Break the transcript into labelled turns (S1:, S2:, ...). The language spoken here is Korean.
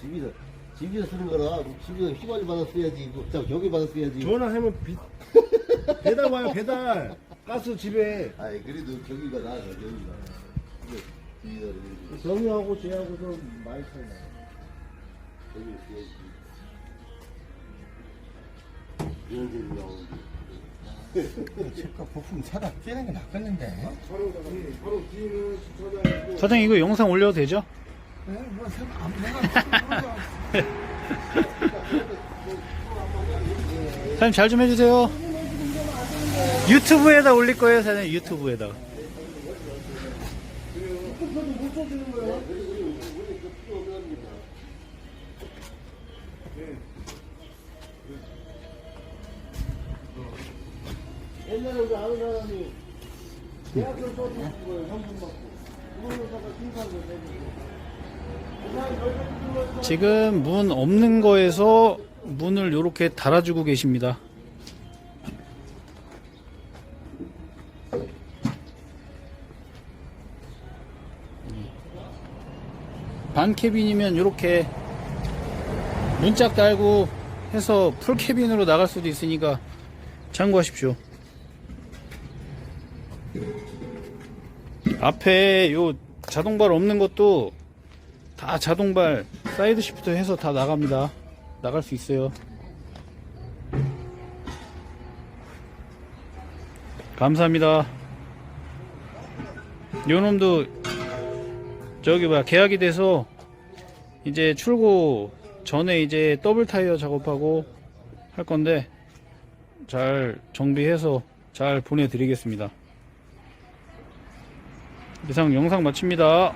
S1: 집에서 집에서 쓰는 거라 집에서 휘발유 받아 써야지. 뭐, 자 여기 받아 써야지.
S2: 전화하면 비, 배달 와요 배달 가스 집에
S1: 아이 그래도 저기가 나아 저기가. 근데 집에서 이렇게
S2: 정유하고 쟤하고 좀 많이 차이 나요
S1: 저기 써야지. 이런 식으로 나오는데.
S3: 그 부품 사다 끼는 게 낫겠는데.
S2: 이- 바로 뒤는 주차장이고.
S4: 사장님 이거 영상 올려도 되죠?
S3: 네, 뭐 생각 안 내가
S4: 사장님 잘 좀 해주세요. 유튜브에다 올릴 거예요 사장님 유튜브에다가
S2: 옛날에 우리 아는 사람이
S4: 지금 문 없는 거에서 문을 이렇게 달아주고 계십니다 반 캐빈이면 이렇게 문짝 달고 해서 풀 캐빈으로 나갈 수도 있으니까 참고하십시오. 앞에 요 자동발 없는 것도 다 자동발 사이드 시프트 해서 다 나갑니다. 나갈 수 있어요. 감사합니다. 요 놈도 저기 뭐야 계약이 돼서 이제 출고 전에 이제 더블 타이어 작업하고 할 건데 잘 정비해서 잘 보내드리겠습니다. 이상 영상 마칩니다.